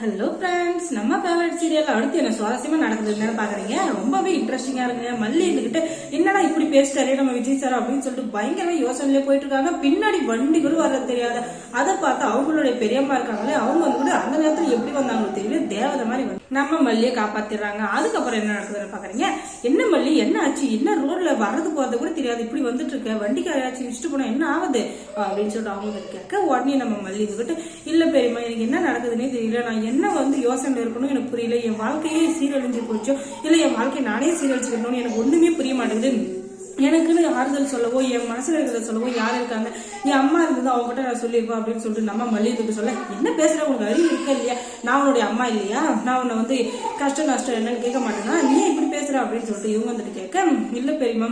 Hello friends நம்ம favourite serial அடுத்து என்ன சுவாரஸ்யமா நடக்குது என்னன்னு பாக்குறீங்க? ரொம்பவே இன்ட்ரெஸ்டிங்கா இருக்குங்க. மல்லி இருந்துகிட்டு என்னடா இப்படி பேசிட்டாரே நம்ம விஜய் சார் அப்படின்னு சொல்லிட்டு பயங்கரமா யோசனையிலே போயிட்டு இருக்காங்க பின்னாடி வண்டி கூட வர்றது தெரியாத. அதை பார்த்து அவங்களுடைய பெரியம்மா இருக்காங்களே அவங்க வந்து கூட அந்த நேரத்துல எப்படி வந்தாங்களோ தெரியல. தேவதை மாதிரி வந்து நம்ம மல்லியை காப்பாத்திடுறாங்க. அதுக்கப்புறம் என்ன நடக்குதுன்னு பாக்குறீங்க? என்ன மல்லி என்ன ஆச்சு? என்ன ரோட்ல வர்றது போறது கூட தெரியாது. இப்படி வந்துட்டு இருக்க வண்டிக்கு யாராச்சும் இஷ்டம் போனா என்ன ஆகுது? அப்படின்னு சொல்லிட்டு அவங்க கேட்க உடனே நம்ம மல்லி இருந்துகிட்டு இல்ல பெரியம்மா எனக்கு என்ன நடக்குதுன்னே தெரியல. நான் என்ன வந்து யோசனை இருக்கணும் எனக்கு புரியல. என் வாழ்க்கையே சீரழிஞ்சு போச்சோ? இல்லை என் வாழ்க்கை நானே சீரழிச்சுக்கணும்னு எனக்கு ஒண்ணுமே புரிய மாட்டேங்குது. எனக்குன்னு ஆறுதல் சொல்லவோ என் மனசுல இருக்கிறத சொல்லவோ யார் இருக்காங்க? என் அம்மா இருந்தது அவங்ககிட்ட நான் சொல்லியிருப்பேன் அப்படின்னு சொல்லிட்டு நம்ம மல்லிகைக்கு சொல்ல என்ன பேசுற? உனக்கு அறிவு இருக்கா இல்லையா? நான் உன்னுடைய அம்மா இல்லையா? நான் உன்னை வந்து கஷ்டம் நஷ்டம் என்னன்னு கேட்க மாட்டேன்னா நீ இப்படி பேசுற? அப்படின்னு சொல்லிட்டு இவங்க வந்துட்டு கேட்க இல்ல பெரியம்மா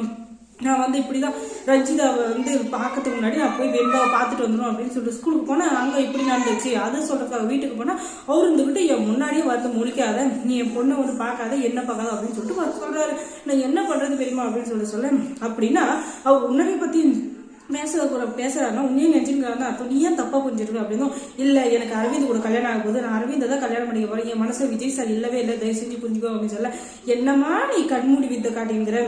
நான் வந்து இப்படி தான் ரஞ்சிதாவை வந்து பார்க்கறதுக்கு முன்னாடி நான் போய் வெண்பாவை பார்த்துட்டு வந்துடும் அப்படின்னு சொல்லிட்டு ஸ்கூலுக்கு போனால் அங்கே இப்படி நடந்துச்சு. அது சொல்கிறக்காக வீட்டுக்கு போனால் அவர் இருந்துக்கிட்டு என் முன்னாடியே வந்து முழிக்காத. நீ என் பொண்ணை வந்து பார்க்காத. என்ன பார்க்காத? அப்படின்னு சொல்லிட்டு அவர் நான் என்ன பண்ணுறது பெரியமா அப்படின்னு சொல்லி சொல்ல அப்படின்னா அவர் உன்னைய பற்றி பேசுறது கூட பேசுறாருன்னா உன்னையும் நினைச்சுக்கிறாங்க அர்த்தம் நீ ஏன் தப்பா புரிஞ்சிருக்க? அப்படின்னும் இல்ல எனக்கு அரவிந்த் கூட கல்யாணம் ஆக நான் அரவிந்த் தான் கல்யாணம் பண்ணிக்க போறேன். என் மனசுல விஜய் சார் இல்லவே இல்லை. தயவு செஞ்சு புரிஞ்சுக்கோ. அப்படின்னு சொல்ல என்னமா நீ கண்மூடி வித்த காட்டுங்கிற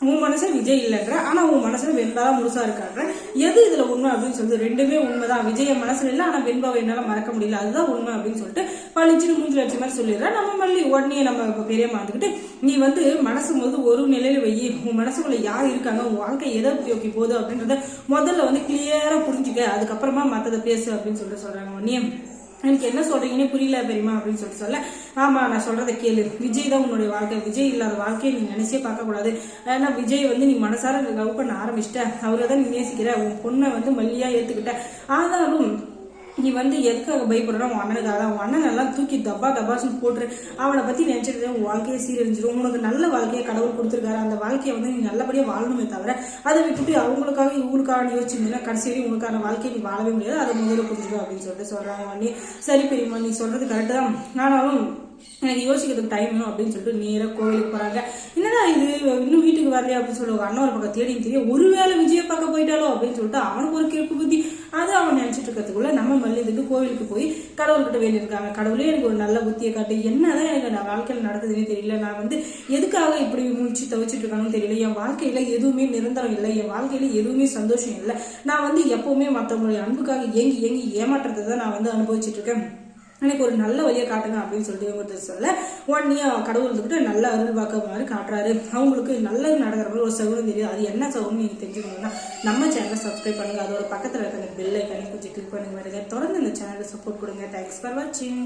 உன் மனசுல விஜய் இல்லைன்ற ஆனா உன் மனசுல வெண்பாதான் முழுசா இருக்கான்ற. எது இதுல உண்மை அப்படின்னு சொல்லிட்டு ரெண்டுமே உண்மைதான். விஜய மனசுல இல்ல ஆனா வெண்பாவை என்னால மறக்க முடியல. அதுதான் உண்மை அப்படின்னு சொல்லிட்டு பழிச்சுன்னு மூஞ்சி லட்சம் மாதிரி சொல்லிடுறேன். நம்ம மல்லி உடனே நம்ம பெரிய பெரியம்மா வந்துக்கிட்டு நீ வந்து மனசு போது ஒரு நிலையில வை. உன் மனசுக்குள்ள யார் இருக்காங்க? உன் வாழ்க்கை எதை நோக்கி போகுது? அப்படின்றத முதல்ல வந்து கிளியரா புரிஞ்சுக்க. அதுக்கப்புறமா மத்ததை பேசு அப்படின்னு சொல்லிட்டு சொல்றாங்க. ஒன்னியம் எனக்கு என்ன சொல்றீங்கன்னு புரியல பெரியமா அப்படின்னு சொல்லிட்டு சொல்ல ஆமா நான் சொல்றதை கேளு. விஜய் தான் உன்னுடைய வாழ்க்கை. விஜய் இல்லாத வாழ்க்கையை நீ நினைச்சே பார்க்க கூடாது ஏன்னா விஜய் வந்து நீ மனசார லவ் பண்ண ஆரம்பிச்சிட்ட. அவரை தான் நீ நேசிக்கிற. உன் பொண்ணை வந்து மல்லியா ஏத்துக்கிட்ட. ஆனாலும் நீ வந்து எதுக்காக பயப்படுறா? உன் அண்ணனுக்காக தான். உன் அண்ணன் எல்லாம் தூக்கி தப்பா தபாசுன்னு போட்டுரு. அவனை பத்தி நினைச்சிட்டு உன் வாழ்க்கையை சீரழிஞ்சிடும் உனக்கு நல்ல வாழ்க்கையை கடவுள் கொடுத்துருக்காரு. அந்த வாழ்க்கையை வந்து நீ நல்லபடியாக வாழணுமே தவிர அதை விட்டுட்டு அவங்களுக்காக இவங்களுக்காக யோசிச்சிருந்தீங்கன்னா கடைசி வரையும் உனக்கான வாழ்க்கையை நீ வாழவே முடியாது. அதை முதல்ல புரிஞ்சுக்கோ அப்படின்னு சொல்லிட்டு சொல்றாங்க நீ சரி பெரியம்மா நீ சொல்றது கரெக்டு தான். ஆனாலும் எனக்கு யோசிக்கிறதுக்கு டைம் வேணும் அப்படின்னு சொல்லிட்டு நேராக கோவிலுக்கு போகிறாங்க என்னடா இது? இன்னும் வீட்டுக்கு வரலையா அப்படின்னு சொல்லுவாங்க அண்ணன் ஒரு பக்கம் தேடி தெரியும் ஒருவேளை விஜய பார்க்க போயிட்டாலோ அப்படின்னு சொல்லிட்டு அவனுக்கு ஒரு கேட்பு புத்தி. அது அவன் நினைச்சிட்டு இருக்கிறதுக்குள்ள நம்ம மல்லிதுக்கு கோவிலுக்கு போய் கடவுள்கிட்ட வேண்டியிருக்காங்க. கடவுளே எனக்கு ஒரு நல்ல புத்தியை காட்டு. என்னதான் எனக்கு நான் வாழ்க்கையில் நடக்குதுன்னே தெரியல. நான் வந்து எதுக்காக இப்படி முடிச்சு தவிச்சிட்டு இருக்காங்கன்னு தெரியல. என் வாழ்க்கையில் எதுவுமே நிரந்தரம் இல்லை. என் வாழ்க்கையில் எதுவுமே சந்தோஷம் இல்லை. நான் வந்து எப்பவுமே மற்றவங்களுடைய அன்புக்காக ஏங்கி ஏங்கி ஏமாற்றத்தை தான் நான் வந்து அனுபவிச்சுட்டு இருக்கேன். எனக்கு ஒரு நல்ல வழியை காட்டுங்க அப்படின்னு சொல்லிட்டு ஒருத்தர் சொல்ல உடனே கடவுள் இருந்துக்கிட்டு நல்ல அருள் வாக்க மாதிரி காட்டுறாரு. அவங்களுக்கு நல்லது நடக்கிற மாதிரி ஒரு சகுனம் தெரியும் அது என்ன சகுனம் நீங்கள் தெரிஞ்சுக்கணும்னா நம்ம சேனலை சப்ஸ்கிரைப் பண்ணுங்க. அதோட பக்கத்தில் இருக்கிற பெல் ஐக்கானே கொஞ்சம் கிளிக் பண்ணுங்க. தொடர்ந்து இந்த சேனலை சப்போர்ட் கொடுங்க. தேங்க்ஸ் ஃபார் வாட்சிங்